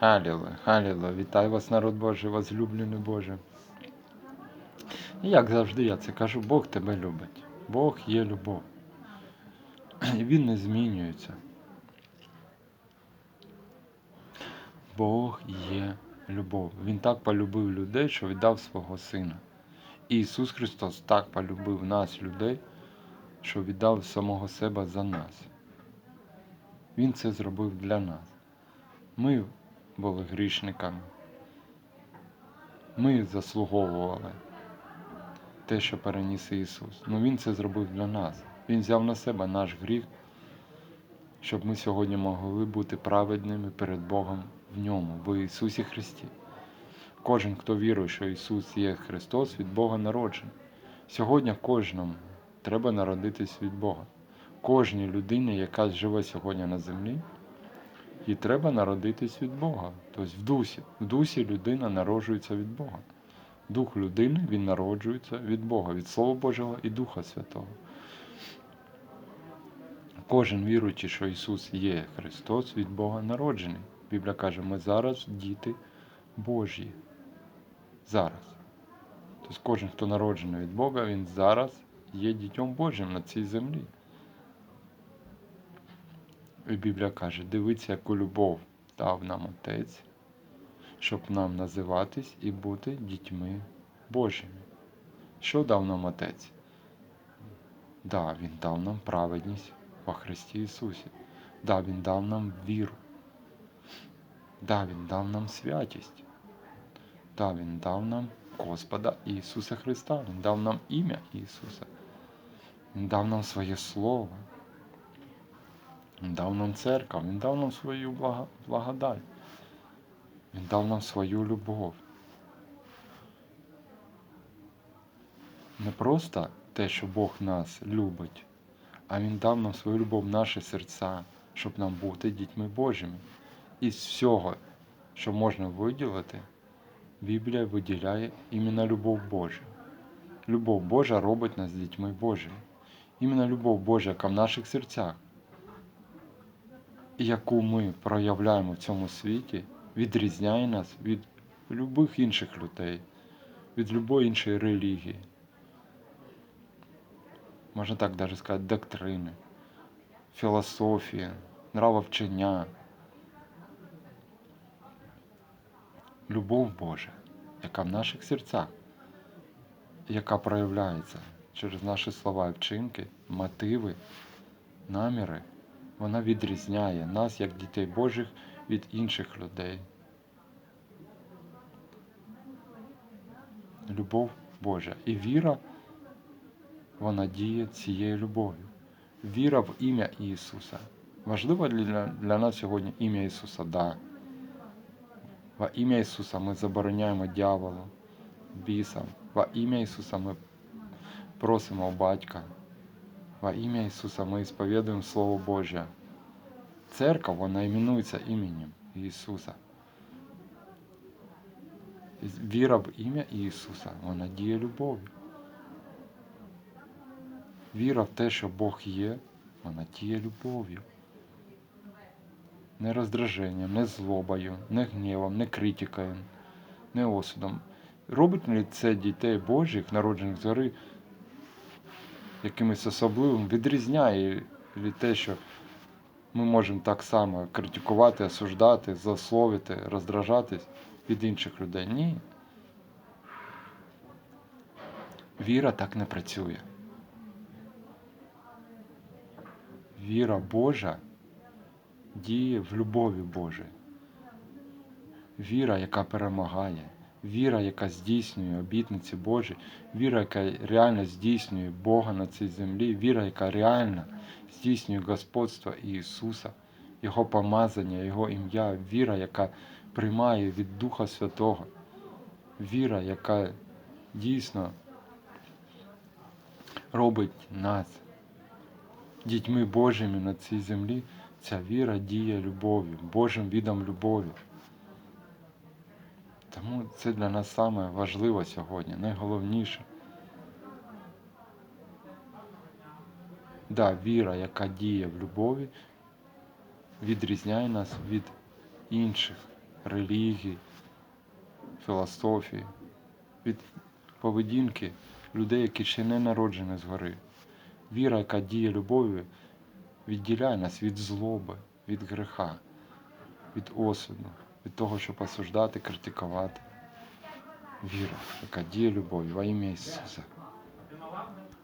Халіле, халіле, вітаю вас, народ Божий, возлюблений Боже. Як завжди я це кажу, Бог тебе любить. Бог є любов. І Він не змінюється. Бог є любов. Він так полюбив людей, що віддав свого Сина. І Ісус Христос так полюбив нас, людей, що віддав самого себе за нас. Він це зробив для нас. Ми були грішниками. Ми заслуговували те, що переніс Ісус. Ну Він це зробив для нас. Він взяв на себе наш гріх, щоб ми сьогодні могли бути праведними перед Богом в ньому, в Ісусі Христі. Кожен, хто вірує, що Ісус є Христос, від Бога народжений. Сьогодні кожному треба народитись від Бога. Кожній людині, яка живе сьогодні на землі, і треба народитись від Бога. Тобто в дусі. В дусі людина народжується від Бога. Дух людини він народжується від Бога, від Слова Божого і Духа Святого. Кожен віруючий, що Ісус є Христос, від Бога народжений. Біблія каже, ми зараз діти Божі. Зараз. Тобто кожен, хто народжений від Бога, він зараз є дітьом Божим на цій землі. Біблія каже, дивіться, яку любов дав нам Отець, щоб нам називатись і бути дітьми Божими. Що дав нам Отець? Да, Він дав нам праведність во Христі Ісусі. Да, Він дав нам віру. Да, Він дав нам святість. Да, Він дав нам Господа Ісуса Христа. Він дав нам ім'я Ісуса. Він дав нам своє Слово. Він дав нам церкву, Він дав нам свою благодать. Він дав нам свою любов. Не просто те, що Бог нас любить, а Він дав нам свою любов в наші серця, щоб нам бути дітьми Божими. Із всього, що можна виділити, Біблія виділяє іменно любов Божу. Любов Божа робить нас дітьми Божими. Іменно любов Божа, яка в наших серцях і яку ми проявляємо в цьому світі, відрізняє нас від любих інших людей, від любої іншої релігії. Можна так навіть сказати, доктрини, філософії, нравовчення. Любов Божа, яка в наших серцях, яка проявляється через наші слова і вчинки, мотиви, наміри вона відрізняє нас, як дітей Божих, від інших людей. Любов Божа. І віра, вона діє цією любов'ю. Віра в ім'я Ісуса. Важливо для, для нас сьогодні ім'я Ісуса, да. Во ім'я Ісуса ми забороняємо дьяволу, бісам. Во ім'я Ісуса ми просимо Батька. Во ім'я Ісуса ми сповідуємо Слово Боже. Церква, вона іменується іменем Ісуса. І Віра в ім'я Ісуса, вона діє любов'ю. Віра в те, що Бог є, вона діє любов'ю. Не роздраженням, не злобою, не гнівом, не критикою, не осудом. Робить ли це дітей Божих, народжених згори, якимось особливим, відрізняє ли те, що ми можемо так само критикувати, осуждати, засловити, роздражатись від інших людей? Ні. Віра так не працює. Віра Божа діє в любові Божій. Віра, яка перемагає, віра, яка здійснює обітниці Божі, віра, яка реально здійснює Бога на цій землі, віра, яка реально здійснює господство Ісуса, Його помазання, Його ім'я, віра, яка приймає від Духа Святого, віра, яка дійсно робить нас дітьми Божими на цій землі, ця віра діє любов'ю, Божим відом любові. Тому це для нас саме важливо сьогодні, найголовніше. Да, віра, яка діє в любові, відрізняє нас від інших релігій, філософії, від поведінки людей, які ще не народжені згори. Віра, яка діє любов'ю, відділяє нас від злоби, від греха, від осуду, від того, щоб осуждати, критикувати. Віра, яка діє любов'ю во ім'я Ісуса.